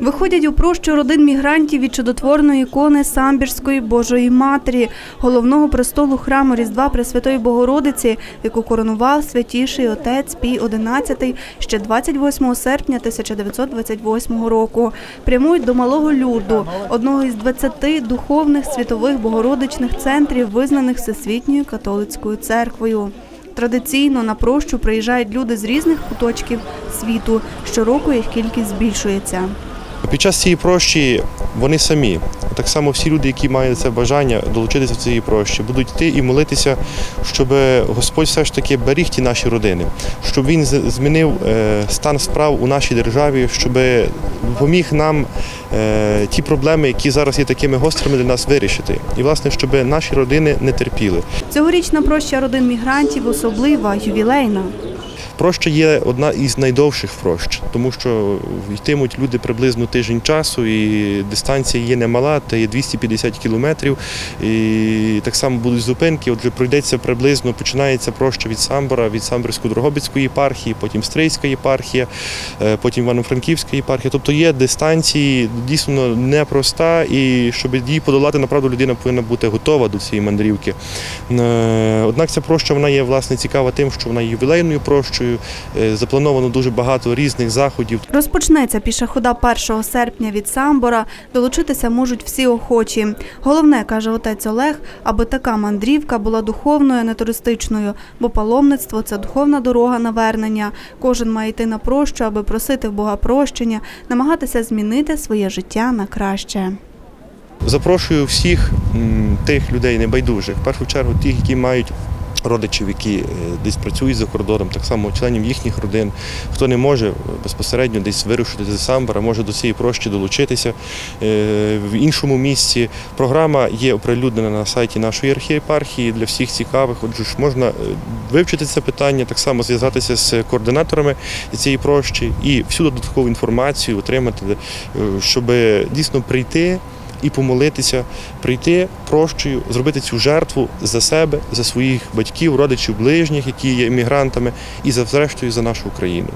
Виходять у прощу родин мігрантів від чудотворної ікони Самбірської Божої Матері, головного престолу храму Різдва Пресвятої Богородиці, яку коронував святіший отець Пій XI ще 28 серпня 1928 року. Прямують до Малого Люрду, одного із 20 духовних світових богородичних центрів, визнаних Всесвітньою католицькою церквою. Традиційно на прощу приїжджають люди з різних куточків світу. Щороку їх кількість збільшується. Під час цієї прощі вони самі, так само всі люди, які мають це бажання долучитися до цієї прощі, будуть йти і молитися, щоб Господь все ж таки беріг ті наші родини, щоб він змінив е, стан справ у нашій державі, щоб допоміг нам е, ті проблеми, які зараз є такими гострими для нас, вирішити. І власне, щоб наші родини не терпіли. Цьогорічна проща родин мігрантів особлива, ювілейна. Проща є одна із найдовших прощ, тому що йтимуть люди приблизно тиждень часу, і дистанція є немала, це є 250 кілометрів. І так само будуть зупинки. Отже, пройдеться приблизно, починається проща від Самбора, від Самборсько-Дрогобицької єпархії, потім Стрийська єпархія, е, потім Івано-Франківська єпархія. Тобто є дистанції дійсно непроста, і щоб її подолати, направду людина повинна бути готова до цієї мандрівки. Е, Однак ця проща вона є власне цікава тим, що вона є ювілейною прощою. Е, Заплановано дуже багато різних заходів. Розпочнеться піша хода 1 серпня від Самбора. Долучитися можуть всі охочі. Головне, каже отець Олег, аби така мандрівка була духовною, а не туристичною, бо паломництво це духовна дорога навернення. Кожен має йти на прощу, аби просити в Бога прощення, намагатися змінити своє життя на краще. Запрошую всіх тих людей небайдужих, в першу чергу тих, які мають. Родичів, які е, десь працюють за кордоном, так само членів їхніх родин. Хто не може безпосередньо десь вирушити з Самбора, може до цієї прощі долучитися е, в іншому місці. Програма є оприлюднена на сайті нашої архієпархії для всіх цікавих. Отже, ж можна е, вивчити це питання, так само зв'язатися з координаторами цієї прощі і всю додаткову інформацію отримати, щоб дійсно прийти і помолитися, прийти прощою, зробити цю жертву за себе, за своїх батьків, родичів, ближніх, які є емігрантами, і за зрештою за нашу Україну.